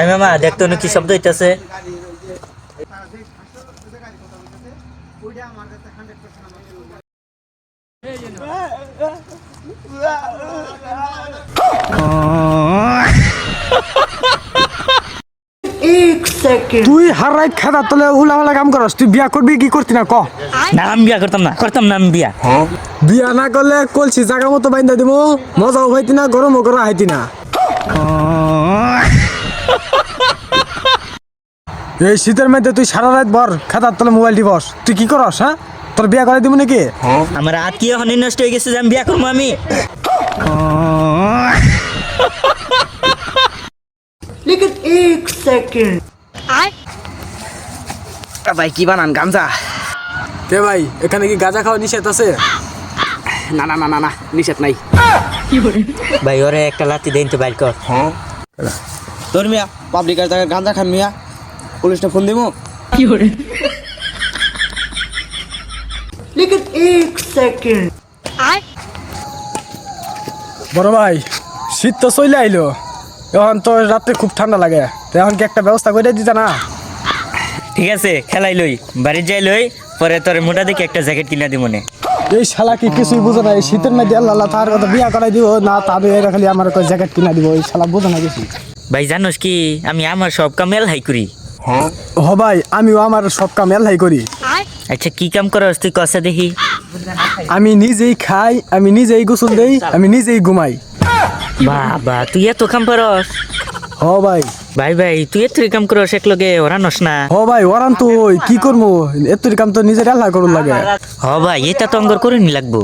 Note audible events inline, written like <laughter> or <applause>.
এই মামা দেখতো কি শব্দ হইতেছে। তুই হারাই খেদা তলে উলা উলা কাম করস। তুই বিয়া করবি কি করতি না? ক। না আমি বিয়া করতাম না করতাম না আমি বিয়া। বিয়া না করলে কলসি জায়গা মতো বাইন্দা দিব মজাও হইতি না গরমও করা হইতি না। এই শীতের মধ্যে তুই সারা রাত ভর খেতার তলে মোবাইল টিপস তুই কি করস হ্যাঁ? তোর বিয়া করে দিব নাকি? আমার আত্মীয় হনি নষ্ট হয়ে গেছে যে আমি বিয়া করব আমি। <laughs> ভাই কি বানান গাঞ্জা কে ভাই এখানে কি গাঁজা খাওয়া নিষেধ আছে? না না না না না নিষেধ নাই। ভাই ওরে একটা লাতি দেন তো বাইর কর। তোর মিয়া পাবলিকের জায়গায় গাঞ্জা খান মিয়া। পুলিশটা ফোন দিব? কি করে? বড় ভাই শীত তো চলে আইলো। এখন তো রাত্রে খুব ঠান্ডা লাগে। তো এখন কি একটা ব্যবস্থা করে দিতে না? ঠিক আছে খেলাই লই। বাড়ির যাই লই পরে তোর মোটা দেখে একটা জ্যাকেট কিনা দিব মনে এই শালা কি কিছুই বুঝে না এই শীতের মধ্যে আল্লাহ আল্লাহ তার কথা বিয়া করাই দিব না তাদের এরা খালি আমার জ্যাকেট কিনা দিব এই শালা বুঝে না কিছু। ভাই জানোস কি আমি আমার সব কাম হাই করি। হ ভাই আমিও আমার সব কাম এলাই করি। আচ্ছা কি কাম করস তুই কষা দেখি। আমি নিজেই খাই আমি নিজেই গোসল দেই আমি নিজেই ঘুমাই। বাবা তুই এত কাম করস? হ ভাই। ভাই ভাই তুই এত কাম করস এক লগে ওরা নস না। হ ভাই ওরান তো ওই কি করব? এত কাম তো নিজের আল্লাহ করুন লাগে। হ ভাই এটা তো অঙ্গর করে নি লাগবো।